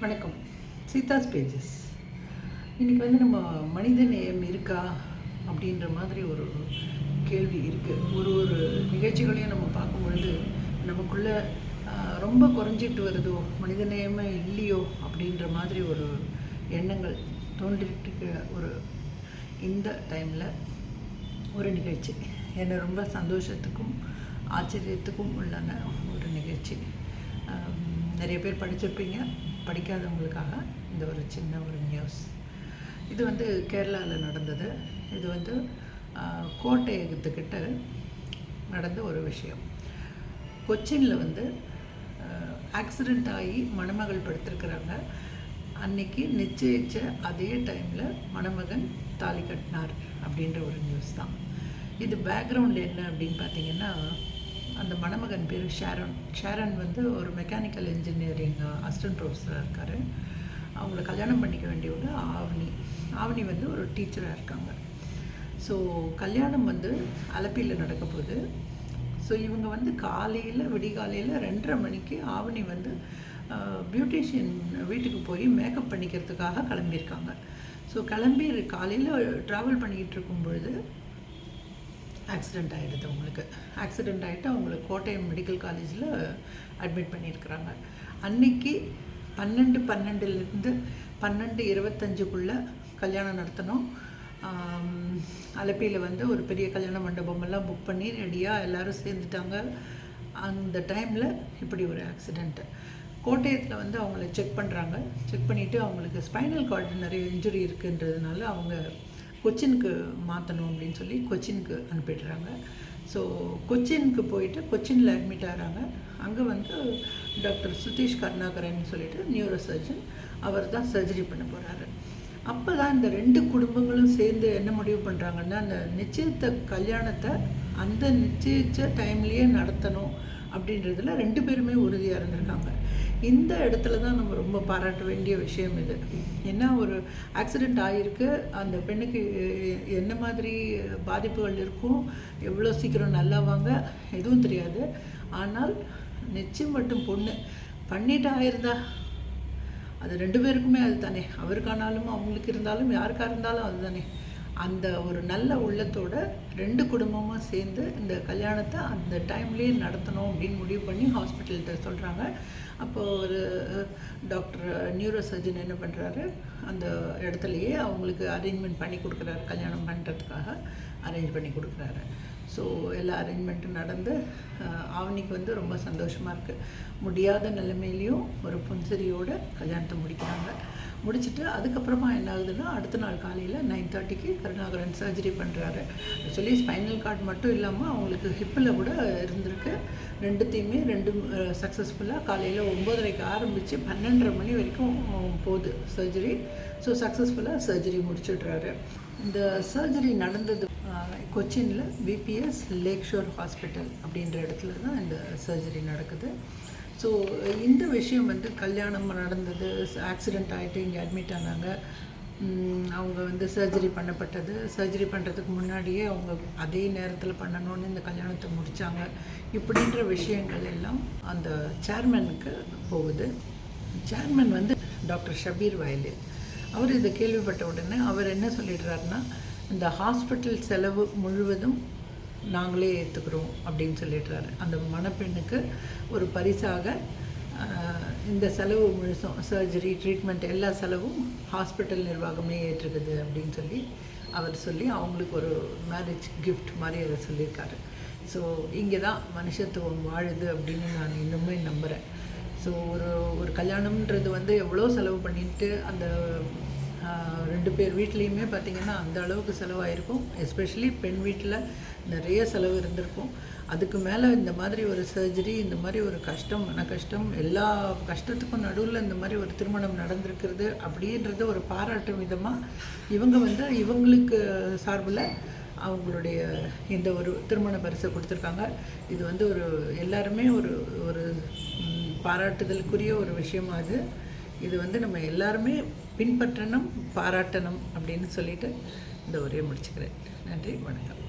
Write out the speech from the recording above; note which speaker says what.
Speaker 1: வணக்கம். சீதாஸ் பேஜஸ். இன்றைக்கி வந்து நம்ம மனித நேயம் இருக்கா அப்படின்ற மாதிரி ஒரு கேள்வி இருக்குது ஒரு ஒரு நிகழ்ச்சிகளையும் நம்ம பார்க்கும்பொழுது நமக்குள்ளே ரொம்ப குறைஞ்சிட்டு வருதோ மனித நேயமே இல்லையோ அப்படின்ற மாதிரி ஒரு எண்ணங்கள் தோன்றிட்டு ஒரு இந்த டைமில் ஒரு நிகழ்ச்சி. என்னை ரொம்ப சந்தோஷத்துக்கும் ஆச்சரியத்துக்கும் உள்ளான ஒரு நிகழ்ச்சி. நிறைய பேர் படிச்சிருப்பீங்க. படிக்காதவங்களுக்காக இந்த ஒரு சின்ன ஒரு நியூஸ் இது வந்து கேரளாவில் நடந்தது. இது வந்து கோட்டையத்துக்கிட்ட நடந்த ஒரு விஷயம். கொச்சினில் வந்து ஆக்சிடெண்ட் ஆகி மணமகள் படுத்திருக்கிறாங்க. அன்னைக்கு நிச்சயிச்ச அதே டைமில் மணமகன் தாலி கட்டினார் அப்படின்ற ஒரு நியூஸ் தான். இது பேக்ரவுண்ட் என்ன அப்படின்னு பார்த்தீங்கன்னா அந்த மணமகன் பேர் ஷேரன். ஷேரன் வந்து ஒரு மெக்கானிக்கல் இன்ஜினியரிங் அசிஸ்டன்ட் ப்ரொஃபஸராக இருக்கார். அவங்கள கல்யாணம் பண்ணிக்க வேண்டியவங்க ஆவணி. ஆவணி வந்து ஒரு டீச்சராக இருக்காங்க. ஸோ கல்யாணம் வந்து அலப்பியில் நடக்க போகுது. ஸோ இவங்க வந்து காலையில் விடிகாலையில் ரெண்டரை மணிக்கு ஆவணி வந்து பியூட்டிஷியன் வீட்டுக்கு போய் மேக்கப் பண்ணிக்கிறதுக்காக கிளம்பியிருக்காங்க. ஸோ கிளம்பி காலையில் ட்ராவல் பண்ணிக்கிட்டு இருக்கும் பொழுது ஆக்சிடெண்ட் ஆகிடுது அவங்களுக்கு ஆக்சிடெண்ட் ஆகிட்டு அவங்களுக்கு கோட்டயம் மெடிக்கல் காலேஜில் அட்மிட் பண்ணியிருக்கிறாங்க. அன்னைக்கு பன்னெண்டு பன்னெண்டுலேருந்து பன்னெண்டு இருபத்தஞ்சுக்குள்ளே கல்யாணம் நடத்தணும். அலப்பியில் வந்து ஒரு பெரிய கல்யாண மண்டபம் எல்லாம் புக் பண்ணி ரெடியாக எல்லோரும் சேர்ந்துட்டாங்க. அந்த டைமில் இப்படி ஒரு ஆக்சிடெண்ட்டு கோட்டயத்தில் வந்து அவங்கள செக் பண்ணுறாங்க செக் பண்ணிவிட்டு அவங்களுக்கு ஸ்பைனல் கார்டு நிறைய இன்ஜுரி இருக்குன்றதுனால அவங்க கொச்சினுக்கு மாற்றணும் அப்படின்னு சொல்லி கொச்சினுக்கு அனுப்பிடுறாங்க. ஸோ கொச்சினுக்கு போயிட்டு கொச்சினில் அட்மிட் ஆகிறாங்க. அங்கே வந்து டாக்டர் சுதீஷ் கருணாகரன் சொல்லிட்டு நியூரோ சர்ஜன் அவர் தான் சர்ஜரி பண்ண போகிறாரு அப்போ தான் இந்த ரெண்டு குடும்பங்களும் சேர்ந்து என்ன முடிவு பண்ணுறாங்கன்னா அந்த நிச்சயத்த கல்யாணத்தை அந்த நிச்சயித்த டைம்லேயே நடத்தணும் அப்படின்றதுல ரெண்டு பேருமே உறுதியாக இருந்திருக்காங்க. இந்த இடத்துல தான் நம்ம ரொம்ப பாராட்ட வேண்டிய விஷயம் இது. ஏன்னா ஒரு ஆக்சிடெண்ட் ஆகியிருக்கு அந்த பெண்ணுக்கு என்ன மாதிரி பாதிப்புகள் இருக்கும் எவ்வளோ சீக்கிரம் நல்லாவாங்க எதுவும் தெரியாது. ஆனால் நிச்சயம் மட்டும் பொண்ணு பண்ணிட்டு ஆயிருந்தா அது ரெண்டு பேருக்குமே அது தானே அவருக்கானாலும் அவங்களுக்கு இருந்தாலும் யாருக்காக இருந்தாலும் அது தானே அந்த ஒரு நல்ல உள்ளத்தோட ரெண்டு குடும்பமும் சேர்ந்து இந்த கல்யாணத்தை அந்த டைம்லேயே நடத்தணும் அப்படின்னு முடிவு பண்ணி ஹாஸ்பிட்டல்கிட்ட சொல்கிறாங்க அப்போது ஒரு டாக்டர் நியூரோ சர்ஜன் என்ன பண்ணுறாரு அந்த இடத்துலையே அவங்களுக்கு அரேஞ்ச்மெண்ட் பண்ணி கொடுக்குறாரு கல்யாணம் பண்ணுறதுக்காக அரேஞ்ச் பண்ணி கொடுக்குறாரு. ஸோ எல்லா அரேஞ்ச்மெண்ட்டும் நடந்து அவனுக்கு ஆவணிக்கு வந்து ரொம்ப சந்தோஷமாக இருக்குது முடியாத நிலைமையிலையும் ஒரு புன்சரியோட கல்யாணத்தை முடிக்கிறாங்க. முடிச்சுட்டு அதுக்கப்புறமா என்ன ஆகுதுன்னா அடுத்த நாள் காலையில் நைன் தேர்ட்டிக்கு கருணாகரன் சர்ஜரி பண்ணுறாரு ஆக்சுவலி ஸ்பைனல் கார்டு மட்டும் இல்லாமல் அவங்களுக்கு ஹிப்பில் கூட இருந்திருக்கு. ரெண்டுத்தையுமே ரெண்டு சக்ஸஸ்ஃபுல்லாக காலையில் ஒம்போதரைக்கு ஆரம்பித்து பன்னெண்டரை மணி வரைக்கும் போகுது சர்ஜரி ஸோ சக்ஸஸ்ஃபுல்லாக சர்ஜரி முடிச்சிடுறாரு. இந்த சர்ஜரி நடந்தது கொச்சினில் பிபிஎஸ் லேக் ஷோர் ஹாஸ்பிட்டல் அப்படின்ற இடத்துல தான் இந்த சர்ஜரி நடக்குது. ஸோ இந்த விஷயம் வந்து கல்யாணம் நடந்தது ஆக்சிடெண்ட் ஆகிட்டு இங்கே அட்மிட் ஆனாங்க. அவங்க வந்து சர்ஜரி பண்ணப்பட்டது. சர்ஜரி பண்ணுறதுக்கு முன்னாடியே அவங்க அதே நேரத்தில் பண்ணணும்னு இந்த கல்யாணத்தை முடித்தாங்க இப்படின்ற விஷயங்கள் எல்லாம் அந்த சேர்மனுக்கு போகுது. சேர்மன் வந்து டாக்டர் ஷபீர் வயலு. அவர் இதை கேள்விப்பட்ட உடனே அவர் என்ன சொல்லிடுறாருன்னா இந்த ஹாஸ்பிட்டல் செலவு முழுவதும் நாங்களே ஏற்றுக்கிறோம் அப்படின்னு சொல்லிடுறாரு. அந்த மணப்பெண்ணுக்கு ஒரு பரிசாக இந்த செலவு முழுசும் சர்ஜரி ட்ரீட்மெண்ட் எல்லா செலவும் ஹாஸ்பிட்டல் நிர்வாகமே ஏற்றுக்குது அப்படின்னு சொல்லி அவர் சொல்லி அவங்களுக்கு ஒரு மேரேஜ் கிஃப்ட் மாதிரி அதை சொல்லியிருக்காரு. ஸோ இங்கே தான் மனுஷத்துவம் வாழுது அப்படின்னு நான் இன்னுமே நம்புகிறேன் ஸோ ஒரு ஒரு கல்யாணம்ன்றது வந்து எவ்வளோ செலவு பண்ணிட்டு அந்த ரெண்டு பேர் வீட்லேயுமே பார்த்திங்கன்னா அந்த அளவுக்கு செலவாயிருக்கும். எஸ்பெஷலி பெண் வீட்டில் நிறைய செலவு இருந்திருக்கும். அதுக்கு மேலே இந்த மாதிரி ஒரு சர்ஜரி இந்த மாதிரி ஒரு கஷ்டம் மன கஷ்டம் எல்லா கஷ்டத்துக்கும் நடுவில் இந்த மாதிரி ஒரு திருமணம் நடந்திருக்கிறது அப்படின்றது ஒரு பாராட்டு விதமாக இவங்க வந்து இவங்களுக்கு சார்பில் அவங்களுடைய இந்த ஒரு திருமண பரிசை கொடுத்துருக்காங்க. இது வந்து ஒரு எல்லாருமே ஒரு ஒரு பாராட்டுதலுக்குரிய ஒரு விஷயமா அது. இது வந்து நம்ம எல்லாருமே பின்பற்றணும் பாராட்டணும் அப்படின்னு சொல்லிட்டு இந்த உரையை முடிச்சுக்கிறேன். நன்றி வணக்கம்.